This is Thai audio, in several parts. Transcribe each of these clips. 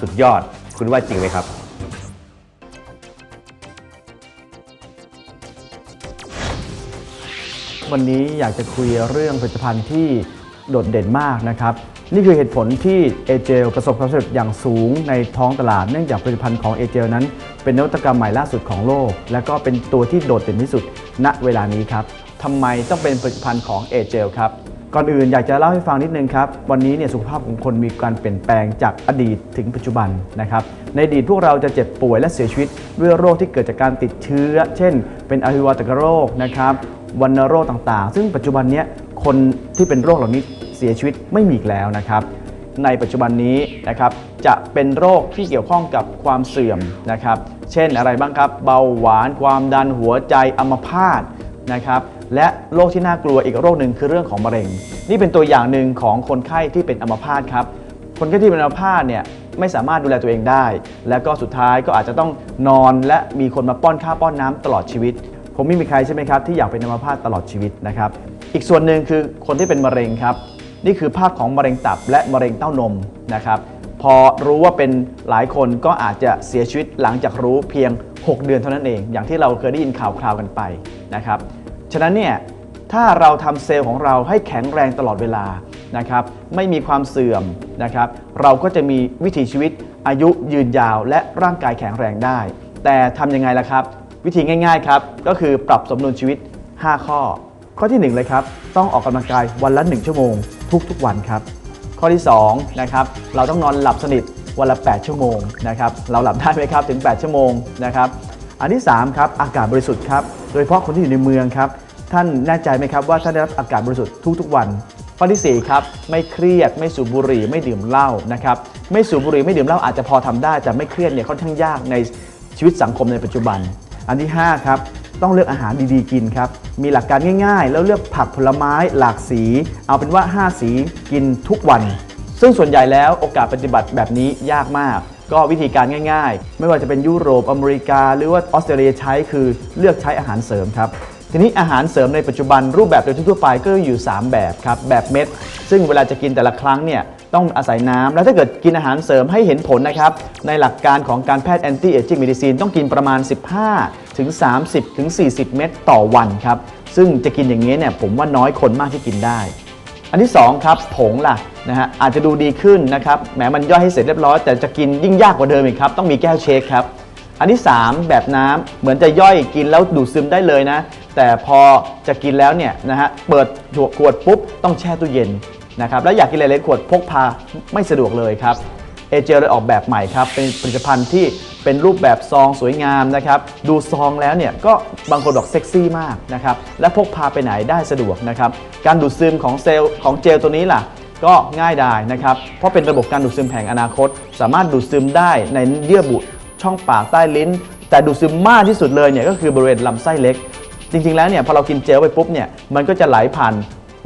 สุดยอด คุณว่าจริงไหมครับ วันนี้อยากจะคุยเรื่องผลิตภัณฑ์ที่โดดเด่นมากนะครับ นี่คือเหตุผลที่เอเจลประสบความสำเร็จอย่างสูงในท้องตลาด เนื่องจากผลิตภัณฑ์ของเอเจลนั้น เป็นนวัตกรรมใหม่ล่าสุดของโลก และก็เป็นตัวที่โดดเด่นที่สุดณเวลานี้ครับทำไมต้องเป็นผลิตภัณฑ์ของเอเจลครับ ก่อนอื่นอยากจะเล่าให้ฟังนิดนึงครับ วันนี้เนี่ยสุขภาพของคนมีการเปลี่ยนแปลงจากอดีตถึงปัจจุบันนะครับ ในอดีตพวกเราจะเจ็บป่วยและเสียชีวิตด้วยโรคที่เกิดจากการติดเชื้อ เช่น เป็นอหิวาตกโรคนะครับวัณโรคต่างๆ ซึ่งปัจจุบันนี้คนที่เป็นโรคเหล่านี้เสียชีวิตไม่มีอีกแล้วนะครับในปัจจุบันนี้นะครับจะเป็นโรคที่เกี่ยวข้องกับความเสื่อมนะครับ เช่นอะไรบ้างครับ เบาหวาน ความดันหัวใจอัมพาตนะครับ และโรคที่น่ากลัวอีกโรคหนึ่งคือเรื่องของมะเร็ง นี่เป็นตัวอย่างหนึ่งของคนไข้ที่เป็นอัมพาตครับ คนไข้ที่เป็นอัมพาตเนี่ยไม่สามารถดูแลตัวเองได้ และก็สุดท้ายก็อาจจะต้องนอนและมีคนมาป้อนข้าวป้อนน้ำตลอดชีวิต ผมไม่มีใครใช่ไหมครับที่อยากเป็นอัมพาตตลอดชีวิตนะครับ อีกส่วนหนึ่งคือคนที่เป็นมะเร็งครับ นี่คือภาพของมะเร็งตับและมะเร็งเต้านมนะครับ พอรู้ว่าเป็นหลายคนก็อาจจะเสียชีวิตหลังจากรู้เพียง 6 เดือนเท่านั้นเอง อย่างที่เราเคยได้ยินข่าวคราวกันไปนะครับ ฉะนั้นเนี่ยถ้าเราทำเซลล์ของเราให้แข็งแรงตลอดเวลานะครับไม่มีความเสื่อมนะครับเราก็จะมีวิถีชีวิตอายุยืนยาวและร่างกายแข็งแรงได้ แต่ทำยังไงล่ะครับ วิธีง่ายๆครับก็คือปรับสมดุลชีวิต 5 ข้อ ข้อที่ 1 เลยครับ ต้องออกกำลังกายวันละ 1 ชั่วโมง ทุกๆวันครับข้อที่2นะครับเราต้องนอนหลับสนิทวันละ 8 ชั่วโมงนะครับเราหลับได้ไหมครับถึง 8 ชั่วโมงนะครับอันที่3ครับอากาศบริสุทธิ์ครับ โดยเฉพาะคนที่อยู่ในเมืองครับ ท่านแน่ใจไหมครับว่าท่านได้รับอากาศบริสุทธิ์ทุกๆวันข้อที่4ครับไม่เครียดไม่สูบบุหรี่ไม่ดื่มเหล้านะครับไม่สูบบุหรี่ไม่ดื่มเหล้าอาจจะพอทำได้ แต่ไม่เครียดเนี่ยค่อนข้างยากในชีวิตสังคมในปัจจุบัน อันที่5ครับต้องเลือกอาหารดีๆกินครับ มีหลักการง่ายๆ แล้วเลือกผักผลไม้หลากสี เอาเป็นว่า 5 สีกินทุกวัน ซึ่งส่วนใหญ่แล้วโอกาสปฏิบัติแบบนี้ยากมาก ก็วิธีการง่ายๆ ไม่ว่าจะเป็นยุโรปอเมริกา หรือว่าออสเตรเลียใช้คือเลือกใช้อาหารเสริมครับ ทีนี้อาหารเสริมในปัจจุบันรูปแบบโดยทั่วไปก็อยู่ 3 แบบครับ แบบเม็ด ซึ่งเวลาจะกินแต่ละครั้งเนี่ยต้องอาศัยน้ำแล้วถ้าเกิดกินอาหารเสริมให้เห็นผลนะครับ ในหลักการของการแพทย์ anti aging medicine ต้องกินประมาณ 15 ถึง 30 ถึง 40 เม็ดต่อวันครับ ซึ่งจะกินอย่างนี้เนี่ยผมว่าน้อยคนมากที่กินได้ อันที่2ครับผงล่ะนะฮะอาจจะดูดีขึ้นนะครับแหมมันย่อยให้เสร็จเรียบร้อย แต่จะกินยิ่งยากกว่าเดิมอีกครับ ต้องมีแก้วเชคครับ อันที่ 3 แบบน้ำเหมือนจะย่อยกินแล้วดูดซึมได้เลยนะ แต่พอจะกินแล้วเนี่ยนะฮะเปิดขวดปุ๊บต้องแช่ตู้เย็นนะครับแล้วอยากกินอะไรเล็กขวดพกพาไม่สะดวกเลยครับ เอเจลเลยออกแบบใหม่ครับ เป็นผลิตภัณฑ์ที่เป็นรูปแบบซองสวยงามนะครับ ดูซองแล้วเนี่ยก็บางคนบอกเซ็กซี่มากนะครับ และพกพาไปไหนได้สะดวกนะครับ การดูดซึมของเซลล์ของเจลตัวนี้ล่ะ ก็ง่ายดายนะครับ เพราะเป็นระบบการดูดซึมแห่งอนาคต สามารถดูดซึมได้ในเยื่อบุช่องปากใต้ลิ้น แต่ดูดซึมมากที่สุดเลยเนี่ยก็คือบริเวณลำไส้เล็กจริงๆ แล้วเนี่ยพอเรากินเจลไปปุ๊บเนี่ยมันก็จะไหลผ่าน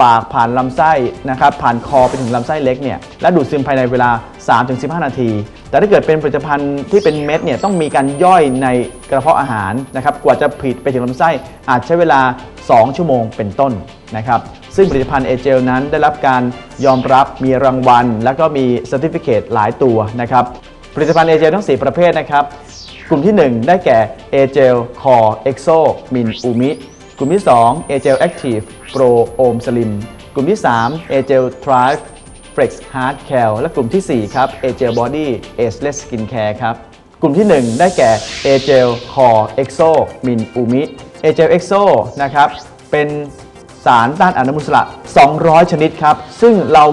ปากผ่านลำไส้นะครับผ่านคอไปถึงลำไส้เล็กเนี่ยและดูดซึมภายในเวลา 3-15 นาที แต่ถ้าเกิดเป็นผลิตภัณฑ์ที่เป็นเม็ดเนี่ยต้องมีการย่อยในกระเพาะอาหารนะครับกว่าจะผลิตไปถึงลำไส้อาจใช้เวลา 2 ชั่วโมงเป็นต้นนะครับซึ่งผลิตภัณฑ์เอเจลนั้นได้รับการยอมรับมีรางวัล และก็มีเซอร์ติฟิเคตหลายตัวนะครับผลิตภัณฑ์เอเจลทั้ง 4 ประเภทนะครับกลุ่มที่ 1 ได้แก่ a g e l Core Exo Min Umi กลุ่มที่2 a g e l Active Pro Om Slim กลุ่มที่ 3 a g e l Thrive Flex Hard Cal และกลุ่มทีสี่ 4 ครับ a g e l Body Ageless Skin Care ครับ กลุ่มที่ 1 ได้แก่ a g e l Core Exo Min Umi a g e l Exo นะครับ เป็นสารต้านอนุมูลอิสระ 200 ชนิดครับ ซึ่งเรา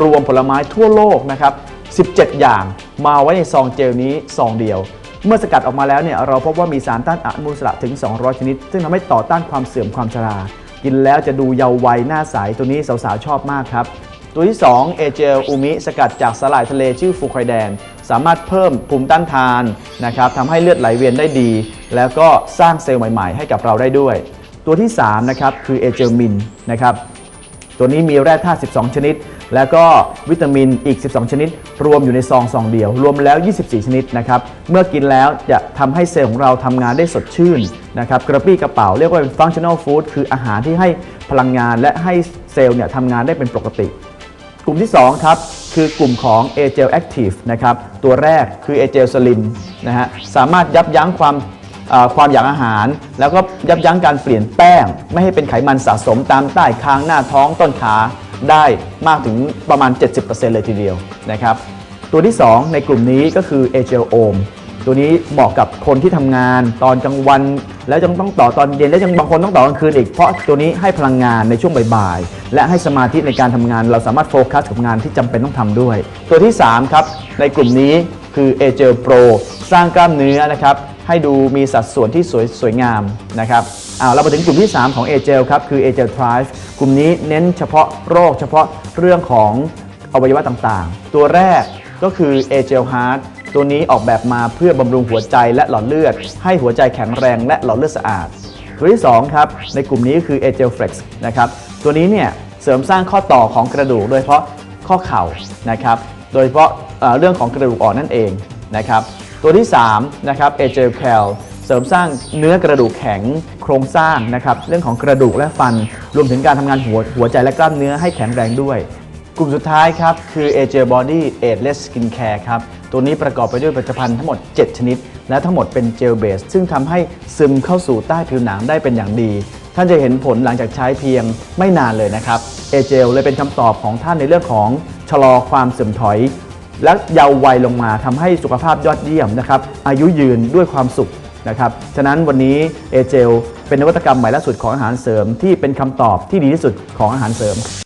รวมผลไม้ทั่วโลกนะครับ 17 อย่างมาไว้ในซองเจลนี้ซองเดียว เมื่อสกัดออกมาแล้วเนี่ยเราพบว่ามีสารต้านอนุมูลอิสระถึง 200 ชนิด ซึ่งทำให้ต่อต้านความเสื่อมความชรา กินแล้วจะดูเยาว์วัยหน้าใสตัวนี้สาวๆชอบมากครับ ตัวที่2เอเจลอูมิสกัดจากสลายทะเลชื่อฟูคอยแดน สามารถเพิ่มภูมิต้านทานนะครับทำให้เลือดไหลเวียนได้ดี แล้วก็สร้างเซลล์ใหม่ๆ ให้กับเราได้ด้วย ตัวที่3นะครับคือเอเจลมินนะครับตัวนี้มีแร่ธาตุ12 ชนิด แล้วก็วิตามินอีก 12 ชนิด รวมอยู่ในซองซองเดียว รวมแล้ว 24 ชนิดนะครับ เมื่อกินแล้วจะทำให้เซลล์ของเราทำงานได้สดชื่นนะครับ กระปี้กระเป๋าเรียกว่าเป็น functional food คืออาหารที่ให้พลังงานและให้เซลล์เนี่ยทำงานได้เป็นปกติ กลุ่มที่ 2 ครับ คือกลุ่มของ a g e l Active นะครับ ตัวแรกคือ a g e l Slim นะฮะ สามารถยับยั้งความ ความอยากอาหาร แล้วก็ยับยั้งการเปลี่ยนแป้ง ไม่ให้เป็นไขมันสะสมตามใต้คางหน้าท้องต้นขาได้มากถึงประมาณ 70%เลยทีเดียวนะครับ ตัวที่ 2 ในกลุ่มนี้ก็คือ a g l o m ตัวนี้เหมาะกับคนที่ทำงานตอนกลางวัน แล้วยังต้องต่อตอนเย็นแล้วยังบางคนต้องต่อกลางคืนอีกเพราะตัวนี้ให้พลังงานในช่วงบ่ายๆและให้สมาธิในการทำงาน เราสามารถโฟกัสกับงานที่จำเป็นต้องทำด้วย ตัวที่ 3 ครับ ในกลุ่มนี้คือ a g l Pro สร้างกล้ามเนื้อนะครับ ให้ดูมีสัดส่วนที่สวยสวยงามนะครับเอาเรามาถึงกลุ่มที่ 3 ของ a g e l ครับ คือ a g e l Thrive กลุ่มนี้เน้นเฉพาะโรคเฉพาะเรื่องของอวัยวะต่างๆ ตัวแรกก็คือ a g e l Heart ตัวนี้ออกแบบมาเพื่อบำรุงหัวใจและหลอดเลือด ให้หัวใจแข็งแรงและหลอดเลือดสะอาด ตัวที่ 2 ครับ ในกลุ่มนี้คือ a g e l Flex นะครับตัวนี้เนี่ยเสริมสร้างข้อต่อของกระดูก โดยเฉพาะข้อเข่านะครับโดยเฉพาะเอ่อเรื่องของกระดูกอ่อนนั่นเองนะครับ ตัวที่3นะครับ a g e l Cal เสริมสร้างเนื้อกระดูกแข็งโครงสร้างนะครับเรื่องของกระดูกและฟัน รวมถึงการทำงานหัวหัวใจและกล้ามเนื้อให้แข็งแรงด้วย กลุ่มสุดท้ายครับ คือ AJ Body Ageless Skin Care ครับ ตัวนี้ประกอบไปด้วยผลิตภัณฑ์ทั้งหมด 7 ชนิด และทั้งหมดเป็นเจลเบส ซึ่งทำให้ซึมเข้าสู่ใต้ผิวหนังได้เป็นอย่างดี ท่านจะเห็นผลหลังจากใช้เพียงไม่นานเลยนะครับเอเจลเลยเป็นคำตอบของท่านในเรื่องของชะลอความเสื่อมถอย และเยาว์วัยลงมาทำให้สุขภาพยอดเยี่ยมนะครับอายุยืนด้วยความสุขนะครับฉะนั้นวันนี้เอเจลเป็นนวัตกรรมใหม่ล่าสุดของอาหารเสริมที่เป็นคำตอบที่ดีที่สุดของอาหารเสริม